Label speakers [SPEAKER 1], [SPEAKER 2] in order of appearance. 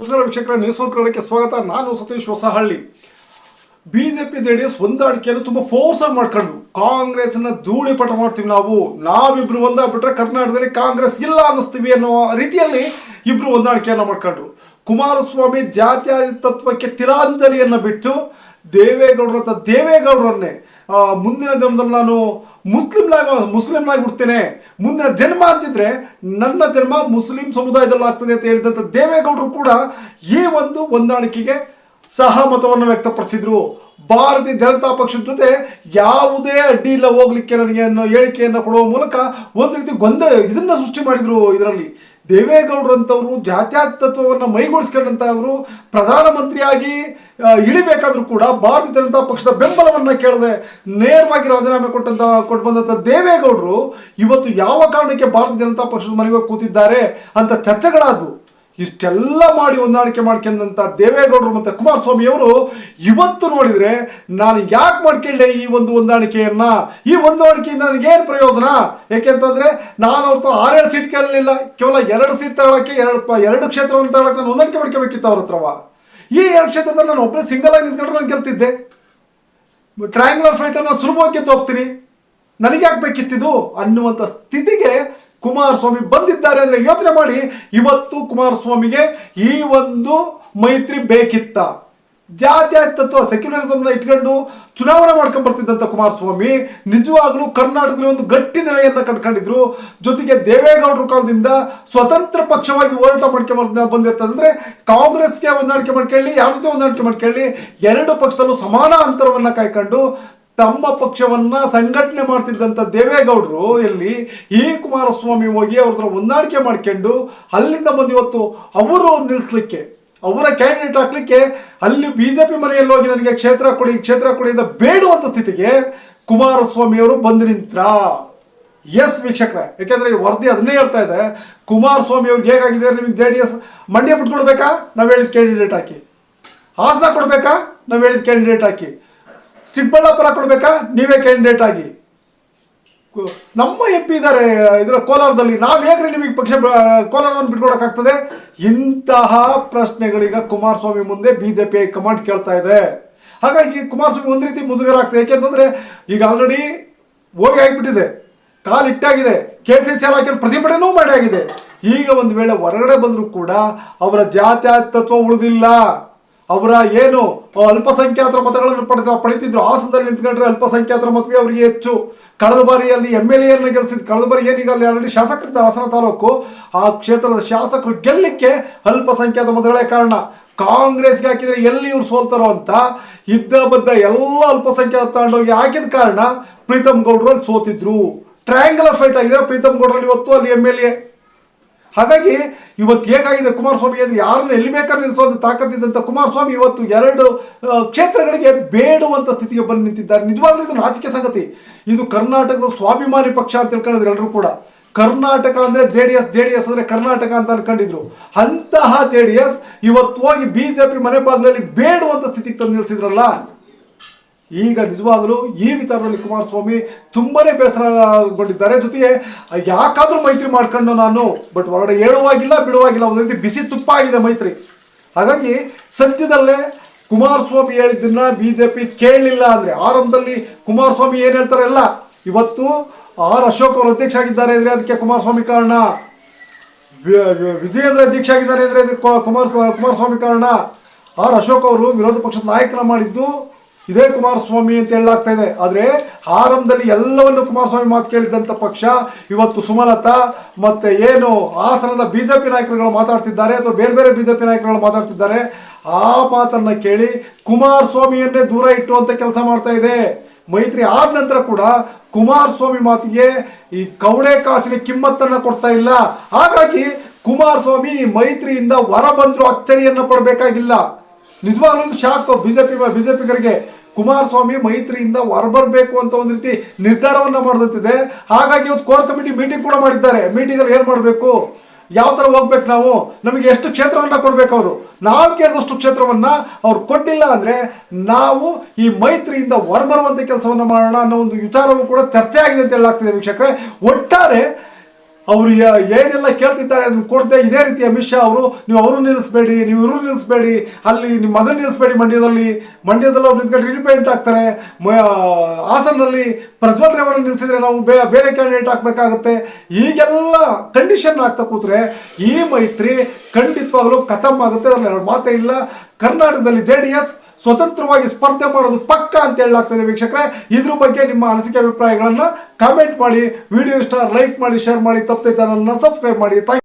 [SPEAKER 1] ನಮಸ್ಕಾರ ವೀಕ್ಷಕರ, news four ಕನ್ನಡಕ್ಕೆ ಸ್ವಾಗತ. ನಾನು Satish Hosahalli. BJP J D S ಹೊಂದಾಣಿಕೆಯನ್ನು ತುಂಬಾ ಫೋರ್ಸ್ ಆಗಿ ಮಾಡ್ಕೊಂಡು ಕಾಂಗ್ರೆಸ್ನ ಧೂಳಿ ಪಟ ಮಾಡ್ತೀವಿ ನಾವು. ನಾವಿಬ್ರು ಒಂದಾಗ್ಬಿಟ್ರೆ ಕರ್ನಾಟಕದಲ್ಲಿ ಕಾಂಗ್ರೆಸ್ ಇಲ್ಲ ಅನ್ನಿಸ್ತೀವಿ ಅನ್ನೋ ರೀತಿಯಲ್ಲಿ ಇಬ್ರು ಹೊಂದಾಣಿಕೆಯನ್ನು ಮಾಡ್ಕೊಂಡ್ರು ಕುಮಾರಸ್ವಾಮಿ ಜಾತ್ಯತೀತತ್ವಕ್ಕೆ ತಿರಾಂಜಲಿಯನ್ನು ಬಿಟ್ಟು ದೇವೇಗೌಡರ ಅಂತ ದೇವೇಗೌಡರನ್ನೇ ಮುಂದಿನ ಜನ್ಮದಲ್ಲಿ ನಾನು ಮುಸ್ಲಿಂನಾಗ ಮುಸ್ಲಿಂನಾಗಿ ಬಿಡ್ತೇನೆ. ಮುಂದಿನ ಜನ್ಮ ಅಂತಿದ್ರೆ ನನ್ನ ಜನ್ಮ ಮುಸ್ಲಿಂ ಸಮುದಾಯದಲ್ಲಿ ಆಗ್ತದೆ ಅಂತ ಹೇಳಿದಂಥ ದೇವೇಗೌಡರು ಕೂಡ ಈ ಒಂದು ಹೊಂದಾಣಿಕೆಗೆ ಸಹಮತವನ್ನು ವ್ಯಕ್ತಪಡಿಸಿದ್ರು. ಭಾರತೀಯ ಜನತಾ ಪಕ್ಷದ ಜೊತೆ ಯಾವುದೇ ಅಡ್ಡಿ ಇಲ್ಲ ಹೋಗ್ಲಿಕ್ಕೆ ನನಗೆ ಅನ್ನೋ ಹೇಳಿಕೆಯನ್ನು ಕೊಡುವ ಮೂಲಕ ಒಂದು ರೀತಿ ಗೊಂದಲ ಇದನ್ನು ಸೃಷ್ಟಿ ಮಾಡಿದ್ರು ಇದರಲ್ಲಿ. ದೇವೇಗೌಡರಂಥವರು ಜಾತ್ಯಾತತ್ವವನ್ನು ಮೈಗೂಡಿಸ್ಕೊಂಡಂಥವರು ಪ್ರಧಾನಮಂತ್ರಿಯಾಗಿ ಇಳಿಬೇಕಾದರೂ ಕೂಡ ಭಾರತೀಯ ಜನತಾ ಪಕ್ಷದ ಬೆಂಬಲವನ್ನು ಕೇಳದೆ ನೇರವಾಗಿ ರಾಜೀನಾಮೆ ಕೊಟ್ಟಂತ ಕೊಟ್ಟು ಬಂದಂಥ ದೇವೇಗೌಡರು ಇವತ್ತು ಯಾವ ಕಾರಣಕ್ಕೆ ಭಾರತೀಯ ಜನತಾ ಪಕ್ಷದ ಮನೆಗೆ ಕೂತಿದ್ದಾರೆ ಅಂತ ಚರ್ಚೆಗಳಾದವು. ಇಷ್ಟೆಲ್ಲ ಮಾಡಿ ಹೊಂದಾಣಿಕೆ ಮಾಡ್ಕೊಂಡಂಥ ದೇವೇಗೌಡರು ಮತ್ತೆ ಕುಮಾರಸ್ವಾಮಿ ಅವರು ಇವತ್ತು ನೋಡಿದ್ರೆ ನಾನು ಯಾಕೆ ಮಾಡ್ಕೊಂಡೆ ಈ ಒಂದು ಹೊಂದಾಣಿಕೆಯನ್ನು? ಈ ಹೊಂದಾಣಿಕೆಯಿಂದ ನನಗೇನು ಪ್ರಯೋಜನ? ಏಕೆಂತಂದರೆ ನಾನು ಅವ್ರದ್ದು ಆರೇಳು ಸೀಟ್ ಕೇಳಲಿಲ್ಲ. ಕೇವಲ ಎರಡು ಸೀಟ್ ತಗೊಳಕ್ಕೆ ಎರಡು ಎರಡು ಕ್ಷೇತ್ರವನ್ನು ತಗೊಳಕ್ಕೆ ನಾನು ಹೊಂದಾಣಿಕೆ ಮಾಡ್ಕೋಬೇಕಿತ್ತು ಅವ್ರ ಹತ್ರವ ಈ ಎರಡು ಕ್ಷೇತ್ರದಲ್ಲಿ ನಾನು ಒಬ್ಬರೇ ಸಿಂಗಲ್ ಆಗಿ ನಿಂತ್ಕೊಂಡ್ರೆ ನಾನು ಗೆಲ್ತಿದ್ದೆ. ಟ್ರಯಾಂಗ್ಯುಲರ್ ಫೈಟ್ ನಾನು ಸುಲಭವಾಗಿ ಗೆದ್ದು ಹೋಗ್ತೀನಿ. ನನಗೆ ಯಾಕೆ ಅನ್ನುವಂಥ ಸ್ಥಿತಿಗೆ ಕುಮಾರಸ್ವಾಮಿ ಬಂದಿದ್ದಾರೆ ಅಂದ್ರೆ ಯೋಚನೆ ಮಾಡಿ. ಇವತ್ತು ಕುಮಾರಸ್ವಾಮಿಗೆ ಈ ಒಂದು ಮೈತ್ರಿ ಬೇಕಿತ್ತ. ಜಾತ್ಯತೀತತ್ವ ಸೆಕ್ಯುಲರಿಸಮ್ನ ಇಟ್ಕೊಂಡು ಚುನಾವಣೆ ಮಾಡ್ಕೊಂಡ್ ಬರ್ತಿದ್ದಂಥ ಕುಮಾರಸ್ವಾಮಿ ನಿಜವಾಗ್ಲೂ ಕರ್ನಾಟಕದಲ್ಲಿ ಒಂದು ಗಟ್ಟಿ ನೆಲೆಯನ್ನ ಕಂಡ್ಕೊಂಡಿದ್ರು. ಜೊತೆಗೆ ದೇವೇಗೌಡರ ಕಾಲದಿಂದ ಸ್ವತಂತ್ರ ಪಕ್ಷವಾಗಿ ಹೋರಾಟ ಮಾಡ್ಕೊಂಡ್ ಬಂದಿರ್ತಂದ್ರೆ ಕಾಂಗ್ರೆಸ್ಗೆ ಹೊಂದಾಣಿಕೆ ಮಾಡ್ಕೊಳ್ಳಿ, ಯಾರ ಜೊತೆ ಹೊಂದಾಣಿಕೆ ಮಾಡ್ಕೊಳ್ಳಿ, ಎರಡು ಪಕ್ಷದಲ್ಲೂ ಸಮಾನ ಅಂತರವನ್ನ ಕಾಯ್ಕೊಂಡು ತಮ್ಮ ಪಕ್ಷವನ್ನ ಸಂಘಟನೆ ಮಾಡ್ತಿದ್ದಂಥ ದೇವೇಗೌಡರು ಎಲ್ಲಿ ಈ ಕುಮಾರಸ್ವಾಮಿ ಹೋಗಿ ಅವ್ರ ಹತ್ರ ಹೊಂದಾಣಿಕೆ ಮಾಡ್ಕೊಂಡು ಅಲ್ಲಿಂದ ಬಂದು ಇವತ್ತು ಅವರು ನಿಲ್ಲಿಸ್ಲಿಕ್ಕೆ ಅವರ ಕ್ಯಾಂಡಿಡೇಟ್ ಹಾಕ್ಲಿಕ್ಕೆ ಅಲ್ಲಿ ಬಿಜೆಪಿ ಮನೆಯಲ್ಲಿ ಹೋಗಿ ನನಗೆ ಕ್ಷೇತ್ರ ಕೊಡಿ ಕ್ಷೇತ್ರ ಕೊಡಿ ಅಂತ ಬೇಡುವಂತ ಸ್ಥಿತಿಗೆ ಕುಮಾರಸ್ವಾಮಿ ಅವರು ಬಂದು ನಿಂತ್ರ. ಎಸ್ ವೀಕ್ಷಕರೇ. ಯಾಕೆಂದ್ರೆ ವರದಿ ಅದನ್ನೇ ಹೇಳ್ತಾ ಇದೆ. ಕುಮಾರಸ್ವಾಮಿ ಅವ್ರಿಗೆ ಹೇಗಾಗಿದೆ ನಿಮಗೆ ಜೆ ಡಿ ಎಸ್ ಮಂಡ್ಯ ಬಿಟ್ಕೊಡ್ಬೇಕಾ? ನಾವು ಹೇಳಿದ ಕ್ಯಾಂಡಿಡೇಟ್ ಹಾಕಿ. ಹಾಸನ ಕೊಡಬೇಕಾ? ನಾವು ಹೇಳಿದ ಕ್ಯಾಂಡಿಡೇಟ್ ಹಾಕಿ. ಚಿಕ್ಕಬಳ್ಳಾಪುರ ಕೊಡಬೇಕಾ? ನೀವೇ ಕ್ಯಾಂಡಿಡೇಟ್ ಆಗಿ. ನಮ್ಮ ಎಂ ಪಿ ಇದ್ದಾರೆ ಇದರ ಕೋಲಾರದಲ್ಲಿ. ನಾವು ಹೇಗ್ರಿ ನಿಮಗೆ ಪಕ್ಷ ಬ- ಕೋಲಾರವನ್ನು ಬಿಟ್ಕೊಡೋಕ್ಕಾಗ್ತದೆ? ಇಂತಹ ಪ್ರಶ್ನೆಗಳೀಗ ಕುಮಾರಸ್ವಾಮಿ ಮುಂದೆ ಬಿಜೆಪಿ ಹೈಕಮಾಂಡ್ ಕೇಳ್ತಾ ಇದೆ. ಹಾಗಾಗಿ ಕುಮಾರಸ್ವಾಮಿ ಒಂದು ರೀತಿ ಮುಜುಗರ ಆಗ್ತದೆ ಯಾಕೆಂತಂದ್ರೆ ಈಗ ಆಲ್ರೆಡಿ ಹೋಗಿ ಆಗಿಬಿಟ್ಟಿದೆ ಕಾಲು ಇಟ್ಟಾಗಿದೆ ಕೆ ಸಿ ಸಿ ಹಾಕೊಂಡು ಪ್ರತಿಭಟನೆನೂ ಮಾಡಿ ಆಗಿದೆ. ಈಗ ಒಂದು ವೇಳೆ ಹೊರಗಡೆ ಬಂದರೂ ಕೂಡ ಅವರ ಜಾತ್ಯಾತತ್ವ ಉಳಿದಿಲ್ಲ. ಅವರ ಏನು ಅಲ್ಪಸಂಖ್ಯಾತರ ಮತಗಳನ್ನು ಪಡೆದ ಪಡಿತಿದ್ರು ಹಾಸನದಲ್ಲಿ ನಿಂತ್ಕೊಂಡ್ರೆ ಅಲ್ಪಸಂಖ್ಯಾತರ ಮತವೇ ಅವರಿಗೆ ಹೆಚ್ಚು. ಕಳೆದ ಬಾರಿಯಲ್ಲಿ ಎಂ ಎಲ್ ಎಯನ್ನು ಗೆಲ್ಸಿದ್ ಕಳೆದ ಬಾರಿ ಏನೀಗ ಅಲ್ಲಿ ಆಲ್ರೆಡಿ ಶಾಸಕರಿದ್ದಾರೆ? ಹಾಸನ ತಾಲೂಕು. ಆ ಕ್ಷೇತ್ರದ ಶಾಸಕರು ಗೆಲ್ಲಕ್ಕೆ ಅಲ್ಪಸಂಖ್ಯಾತ ಮತಗಳೇ ಕಾರಣ. ಕಾಂಗ್ರೆಸ್ಗೆ ಹಾಕಿದ್ರೆ ಎಲ್ಲಿ ಇವ್ರು ಸೋಲ್ತಾರೋ ಅಂತ ಇದ್ದ ಬದ್ದ ಎಲ್ಲ ಅಲ್ಪಸಂಖ್ಯಾತ ತಗೊಂಡೋಗಿ ಹಾಕಿದ ಕಾರಣ ಪ್ರೀತಮ್ ಗೌಡ್ರು ಸೋತಿದ್ರು. ಟ್ರಯಾಂಗಲ್ ಫೈಟ್ ಆಗಿದ್ರೆ ಪ್ರೀತಮ್ ಗೌಡ್ರಲ್ಲಿ ಇವತ್ತು ಅಲ್ಲಿ ಎಂ ಎಲ್ ಎ ಹಾಗಾಗಿ ಇವತ್ತು ಹೇಗಾಗಿದೆ ಕುಮಾರಸ್ವಾಮಿ ಅಂದ್ರೆ ಯಾರನ್ನ ಎಲ್ಲಿ ಬೇಕಾದ್ರೆ ನಿಲ್ಲಿಸೋದು ತಾಕತ್ತಿದ್ದಂಥ ಕುಮಾರಸ್ವಾಮಿ ಇವತ್ತು ಎರಡು ಕ್ಷೇತ್ರಗಳಿಗೆ ಬೇಡುವಂಥ ಸ್ಥಿತಿಗೆ ಬಂದು ನಿಂತಿದ್ದಾರೆ. ನಿಜವಾಗ್ಲೂ ಇದು ನಾಚಿಕೆ ಸಂಗತಿ. ಇದು ಕರ್ನಾಟಕದ ಸ್ವಾಭಿಮಾನಿ ಪಕ್ಷ ಅಂತ ತಿಳ್ಕೊಂಡಿದ್ರು ಎಲ್ಲರೂ ಕೂಡ. ಕರ್ನಾಟಕ ಅಂದ್ರೆ J D S J D S ಅಂದ್ರೆ ಕರ್ನಾಟಕ ಅಂತ ಅನ್ಕೊಂಡಿದ್ರು. ಅಂತಹ ಜೆ ಡಿ ಎಸ್ ಇವತ್ತು ಹೋಗಿ ಬಿಜೆಪಿ ಮನೆ ಬಾಗಿಲಲ್ಲಿ ಬೇಡುವಂಥ ಸ್ಥಿತಿಗೆ ತಂದು ನಿಲ್ಲಿಸಿದ್ರಲ್ಲ ಈಗ ನಿಜವಾಗಲೂ ಈ ವಿಚಾರದಲ್ಲಿ ಕುಮಾರಸ್ವಾಮಿ ತುಂಬಾನೇ ಬೇಸರಗೊಂಡಿದ್ದಾರೆ. ಜೊತೆಗೆ ಯಾಕಾದ್ರೂ ಮೈತ್ರಿ ಮಾಡ್ಕೊಂಡು ನಾನು ಬಟ್ ಹೊರಗಡೆ ಹೇಳುವಾಗಿಲ್ಲ, ಬಿಡುವಾಗಿಲ್ಲ, ಒಂದು ರೀತಿ ಬಿಸಿ ತುಪ್ಪ ಆಗಿದೆ ಮೈತ್ರಿ. ಹಾಗಾಗಿ, ಸದ್ಯದಲ್ಲೇ ಕುಮಾರಸ್ವಾಮಿ ಹೇಳಿದ್ದನ್ನ ಬಿಜೆಪಿ ಕೇಳಲಿಲ್ಲ ಅಂದ್ರೆ, ಆರಂಭದಲ್ಲಿ ಕುಮಾರಸ್ವಾಮಿ ಏನು ಹೇಳ್ತಾರೆ ಎಲ್ಲ ಇವತ್ತು ಆರ್ ಅಶೋಕ್ ಅವರು ಅಧ್ಯಕ್ಷ ಆಗಿದ್ದಾರೆ ಅಂದ್ರೆ ಅದಕ್ಕೆ ಕುಮಾರಸ್ವಾಮಿ ಕಾರಣ. ವಿಜಯೇಂದ್ರ ಅಧ್ಯಕ್ಷ ಆಗಿದ್ದಾರೆ ಅಂದ್ರೆ ಅದಕ್ಕೆ ಕುಮಾರ ಕುಮಾರಸ್ವಾಮಿ ಕಾರಣ. ಆರ್ ಅಶೋಕ್ ಅವರು ವಿರೋಧ ಪಕ್ಷದ ನಾಯಕನ ಮಾಡಿದ್ದು ಇದೇ ಕುಮಾರಸ್ವಾಮಿ ಅಂತ ಹೇಳಲಾಗ್ತಾ ಇದೆ. ಆದರೆ ಆರಂಭದಲ್ಲಿ ಎಲ್ಲವನ್ನು ಕುಮಾರಸ್ವಾಮಿ ಮಾತು ಕೇಳಿದಂತ ಪಕ್ಷ ಇವತ್ತು ಸುಮಲತಾ ಮತ್ತೆ ಏನು ಹಾಸನದ ಪಿ ನಾಯಕರುಗಳು ಮಾತಾಡ್ತಿದ್ದಾರೆ ಅಥವಾ ಬೇರೆ ಬೇರೆ ಬಿ ಜೆ ಪಿ ನಾಯಕರುಗಳು ಮಾತಾಡ್ತಿದ್ದಾರೆ. ಆ ಮಾತನ್ನು ಕೇಳಿ ಕುಮಾರಸ್ವಾಮಿಯನ್ನೇ ದೂರ ಇಟ್ಟುವಂತ ಕೆಲಸ ಮಾಡ್ತಾ ಇದೆ. ಮೈತ್ರಿ ಆದ ನಂತರ ಕೂಡ ಕುಮಾರಸ್ವಾಮಿ ಮಾತಿಗೆ ಈ ಕವಡೆ ಕಾಸಿನ ಕಿಮ್ಮತ್ತನ್ನು ಕೊಡ್ತಾ ಇಲ್ಲ. ಹಾಗಾಗಿ ಕುಮಾರಸ್ವಾಮಿ ಮೈತ್ರಿಯಿಂದ ಹೊರ ಬಂದರೂ ಅಚ್ಚರಿಯನ್ನು ಪಡಬೇಕಾಗಿಲ್ಲ ನಿಜವಾಗ್ಲೂ ಒಂದು ಶಾಕ್ ಬಿಜೆಪಿ ಬಿಜೆಪಿಗರಿಗೆ ಕುಮಾರಸ್ವಾಮಿ ಮೈತ್ರಿಯಿಂದ ಹೊರಬರಬೇಕು ಅಂತ ಒಂದು ರೀತಿ ನಿರ್ಧಾರವನ್ನ ಮಾಡಿದಂತಿದೆ ಹಾಗಾಗಿ ಇವತ್ತು ಕೋರ್ ಕಮಿಟಿ ಮೀಟಿಂಗ್ ಕೂಡ ಮಾಡಿದ್ದಾರೆ. ಮೀಟಿಂಗ್ ಅಲ್ಲಿ ಏನ್ ಮಾಡಬೇಕು? ಯಾವ ತರ ಹೋಗ್ಬೇಕು ನಾವು? ನಮಗೆ ಎಷ್ಟು ಕ್ಷೇತ್ರವನ್ನ ಕೊಡ್ಬೇಕು ಅವರು? ನಾವು ಕೇಳಿದಷ್ಟು ಕ್ಷೇತ್ರವನ್ನ ಅವ್ರು ಕೊಟ್ಟಿಲ್ಲ ಅಂದ್ರೆ ನಾವು ಈ ಮೈತ್ರಿಯಿಂದ ಹೊರಬರುವಂತ ಕೆಲಸವನ್ನ ಮಾಡೋಣ ಅನ್ನೋ ಒಂದು ವಿಚಾರವೂ ಕೂಡ ಚರ್ಚೆ ಆಗಿದೆ ಅಂತ ಹೇಳಲಾಗ್ತಿದೆ ವೀಕ್ಷಕರೇ. ಒಟ್ಟಾರೆ ಅವರು ಏನೆಲ್ಲ ಕೇಳ್ತಿದ್ದಾರೆ ಅದನ್ನು ಕೊಡದೆ ಇದೇ ರೀತಿ ಅಮಿತ್ ಶಾ ಅವರು, ನೀವು ಅವರು ನಿಲ್ಲಿಸಬೇಡಿ, ನೀವು ಇವರು ನಿಲ್ಲಿಸಬೇಡಿ, ಅಲ್ಲಿ ನಿಮ್ಮ ಮಗನ ನಿಲ್ಲಿಸಬೇಡಿ ಮಂಡ್ಯದಲ್ಲಿ. ಮಂಡ್ಯದಲ್ಲಿ ಅವ್ರು ನಿಂತ್ಕೊಂಡು ಇಂಡಿಪೆಂಡೆಂಟ್ ಆಗ್ತಾರೆ. ಹಾಸನಲ್ಲಿ ಪ್ರಜ್ವಲ್ ರೇವಣ್ಣ ನಿಲ್ಲಿಸಿದ್ರೆ ನಾವು ಬೇ- ಬೇರೆ ಕ್ಯಾಂಡಿಡೇಟ್ ಹಾಕ್ಬೇಕಾಗುತ್ತೆ. ಈಗೆಲ್ಲ ಕಂಡೀಷನ್ ಆಗ್ತಾ ಕೂತ್ರೆ ಈ ಮೈತ್ರಿ ಖಂಡಿತವಾಗಲೂ ಖತಮ್ ಆಗುತ್ತೆ. ಅದರಲ್ಲಿ ಮಾತೇ ಇಲ್ಲ. ಕರ್ನಾಟಕದಲ್ಲಿ ಜೆ ಡಿ ಎಸ್ ಸ್ವತಂತ್ರವಾಗಿ ಸ್ಪರ್ಧೆ ಮಾಡೋದು ಪಕ್ಕ ಅಂತ ಹೇಳಲಾಗ್ತದೆ ವೀಕ್ಷಕರೇ. ಇದ್ರ ಬಗ್ಗೆ ನಿಮ್ಮ ಅನಿಸಿಕೆ ಅಭಿಪ್ರಾಯಗಳನ್ನ ಕಾಮೆಂಟ್ ಮಾಡಿ ವಿಡಿಯೋ ಇಷ್ಟ ಲೈಕ್ ಮಾಡಿ ಶೇರ್ ಮಾಡಿ ತಪ್ಪದೆ ಚಾನಲ್ನ ಸಬ್ಸ್ಕ್ರೈಬ್ ಮಾಡಿ. ಥ್ಯಾಂಕ್